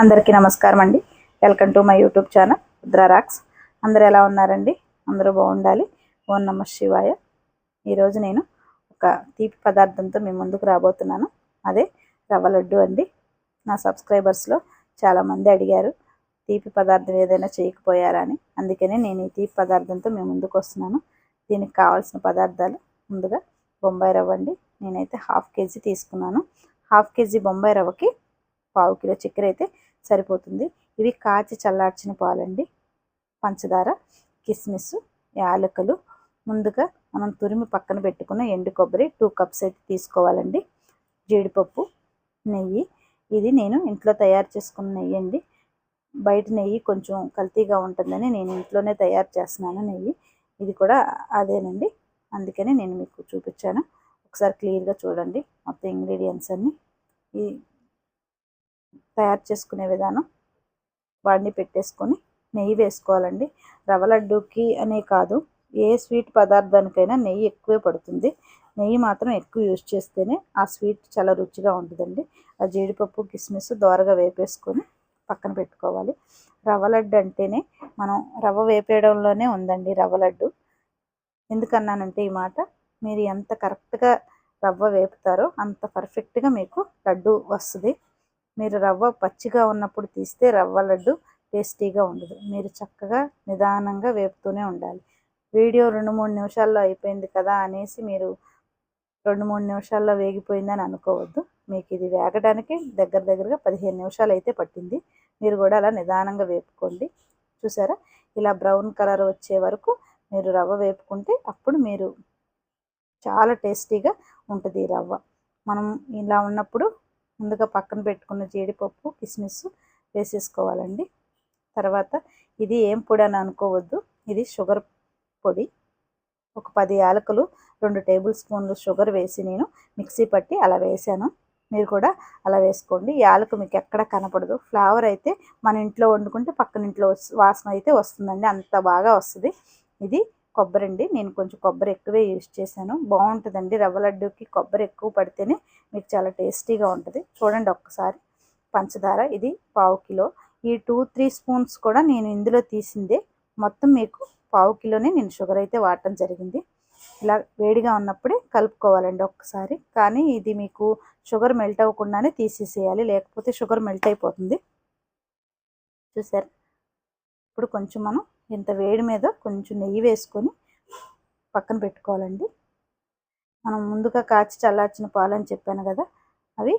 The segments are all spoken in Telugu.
అందరికీ నమస్కారం అండి. Welcome to my YouTube channel రుద్రారాక్స్ అందరు ఎలా ఉన్నారండి? అందరూ బాగుండాలి. ఓం నమ శివాయ. ఈరోజు నేను ఒక తీపి పదార్థంతో మీ ముందుకు రాబోతున్నాను. అదే రవ్వ లడ్డు అండి. నా సబ్స్క్రైబర్స్లో చాలామంది అడిగారు తీపి పదార్థం ఏదైనా చేయకపోయారా అని. అందుకనే నేను ఈ తీపి పదార్థంతో మీ ముందుకు వస్తున్నాను. దీనికి కావాల్సిన పదార్థాలు ముందుగా బొంబాయి రవ్వ అండి. నేనైతే హాఫ్ కేజీ తీసుకున్నాను. హాఫ్ కేజీ బొంబాయి రవ్వకి పావు కిలో చక్కెర అయితే సరిపోతుంది. ఇవి కాచి చల్లార్చిన పాలండి. పంచదార కిస్మిస్ యాలకులు. ముందుగా మనం తురిమి పక్కన పెట్టుకున్న ఎండు కొబ్బరి టూ కప్స్ అయితే తీసుకోవాలండి. జీడిపప్పు నెయ్యి. ఇది నేను ఇంట్లో తయారు చేసుకున్న నెయ్యి అండి. బయట నెయ్యి కొంచెం కల్తీగా ఉంటుందని నేను ఇంట్లోనే తయారు చేస్తున్నాను నెయ్యి. ఇది కూడా అదేనండి. అందుకని నేను మీకు చూపించాను. ఒకసారి క్లియర్గా చూడండి మొత్తం ఇంగ్రీడియంట్స్ అన్నీ. ఈ తయారు చేసుకునే విధానం వాడిని పెట్టేసుకొని నెయ్యి వేసుకోవాలండి. రవ్వ లడ్డూకి అనే కాదు ఏ స్వీట్ పదార్థానికైనా నెయ్యి ఎక్కువే పడుతుంది. నెయ్యి మాత్రం ఎక్కువ యూజ్ చేస్తేనే ఆ స్వీట్ చాలా రుచిగా ఉంటుందండి. ఆ జీడిపప్పు కిస్మిస్ దోరగా వేపేసుకొని పక్కన పెట్టుకోవాలి. రవ్వ లడ్డు అంటేనే మనం రవ్వ వేపేయడంలోనే ఉందండి రవ్వ లడ్డు. ఎందుకన్నానంటే ఈ మాట మీరు ఎంత కరెక్ట్గా రవ్వ వేపుతారో అంత పర్ఫెక్ట్గా మీకు లడ్డు వస్తుంది. మీరు రవ్వ పచ్చిగా ఉన్నప్పుడు తీస్తే రవ్వ లడ్డు టేస్టీగా ఉండదు. మీరు చక్కగా నిదానంగా వేపుతూనే ఉండాలి. వీడియో రెండు మూడు నిమిషాల్లో అయిపోయింది కదా అనేసి మీరు రెండు మూడు నిమిషాల్లో వేగిపోయిందని అనుకోవద్దు. మీకు ఇది వేగడానికి దగ్గర దగ్గరగా పదిహేను నిమిషాలు అయితే పట్టింది. మీరు కూడా అలా నిదానంగా వేపుకోండి. చూసారా? ఇలా బ్రౌన్ కలర్ వచ్చే వరకు మీరు రవ్వ వేపుకుంటే అప్పుడు మీరు చాలా టేస్టీగా ఉంటుంది ఈ రవ్వ. మనం ఇలా ఉన్నప్పుడు ముందుగా పక్కన పెట్టుకున్న జీడిపప్పు కిస్మిస్ వేసేసుకోవాలండి. తర్వాత ఇది ఏం పొడి అని అనుకోవద్దు. ఇది షుగర్ పొడి. ఒక పది యాలకులు రెండు టేబుల్ స్పూన్లు షుగర్ వేసి నేను మిక్సీ పట్టి అలా వేసాను. మీరు కూడా అలా వేసుకోండి. యాలకు మీకు ఎక్కడ కనపడదు. ఫ్లేవర్ అయితే మన ఇంట్లో వండుకుంటే పక్కన ఇంట్లో వాసన అయితే వస్తుందండి. అంత బాగా వస్తుంది. ఇది కొబ్బరి అండి నేను కొంచెం కొబ్బరి ఎక్కువే యూజ్ చేశాను. బాగుంటుందండి. రవ్వ లడ్డూకి కొబ్బరి ఎక్కువ పడితేనే మీకు చాలా టేస్టీగా ఉంటుంది. చూడండి ఒక్కసారి. పంచదార ఇది పావు కిలో. ఈ టూ త్రీ స్పూన్స్ కూడా నేను ఇందులో తీసిందే. మొత్తం మీకు పావు కిలోనే నేను షుగర్ అయితే వాడటం జరిగింది. ఇలా వేడిగా ఉన్నప్పుడే కలుపుకోవాలండి ఒక్కసారి. కానీ ఇది మీకు షుగర్ మెల్ట్ అవ్వకుండానే తీసేసేయాలి. లేకపోతే షుగర్ మెల్ట్ అయిపోతుంది. చూసారు? ఇప్పుడు కొంచెం మనం ఇంత వేడి మీద కొంచెం నెయ్యి వేసుకొని పక్కన పెట్టుకోవాలండి. మనం ముందుగా కాచి చల్లార్చిన పాలు అని చెప్పాను కదా అవి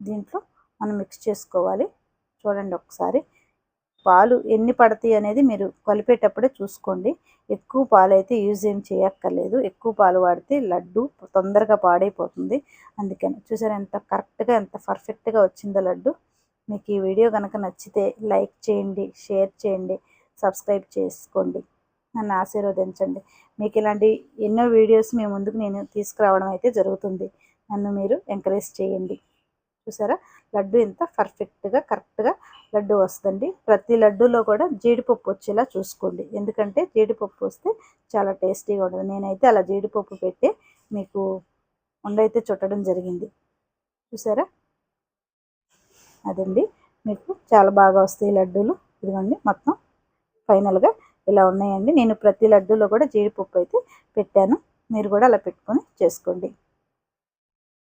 దీంట్లో మనం మిక్స్ చేసుకోవాలి. చూడండి ఒకసారి. పాలు ఎన్ని పడతాయి అనేది మీరు కలిపేటప్పుడే చూసుకోండి. ఎక్కువ పాలు అయితే యూజ్ ఏం చేయక్కర్లేదు. ఎక్కువ పాలు వాడితే లడ్డు తొందరగా పాడైపోతుంది. అందుకని చూసారు ఎంత కరెక్ట్గా ఎంత పర్ఫెక్ట్గా వచ్చిందో లడ్డు. మీకు ఈ వీడియో కనుక నచ్చితే లైక్ చేయండి షేర్ చేయండి. సబ్స్క్రైబ్ చేసుకోండి. నన్ను ఆశీర్వదించండి. మీకు ఇలాంటి ఎన్నో వీడియోస్ మీ ముందుకు నేను తీసుకురావడం అయితే జరుగుతుంది. నన్ను మీరు ఎంకరేజ్ చేయండి. చూసారా? లడ్డు ఎంత పర్ఫెక్ట్గా కరెక్ట్గా లడ్డు వస్తుందండి. ప్రతి లడ్డూలో కూడా జీడిపప్పు వచ్చేలా చూసుకోండి. ఎందుకంటే జీడిపప్పు వస్తే చాలా టేస్టీగా ఉండదు నేనైతే అలా జీడిపప్పు పెట్టి మీకు ఉండైతే చుట్టడం జరిగింది. చూసారా? అదండి. మీకు చాలా బాగా వస్తాయి లడ్డూలు. ఇదిగోండి మొత్తం ఫైనల్గా ఇలా ఉన్నాయండి. నేను ప్రతి లడ్డూలో కూడా జీడిపప్పు అయితే పెట్టాను. మీరు కూడా అలా పెట్టుకొని చేసుకోండి.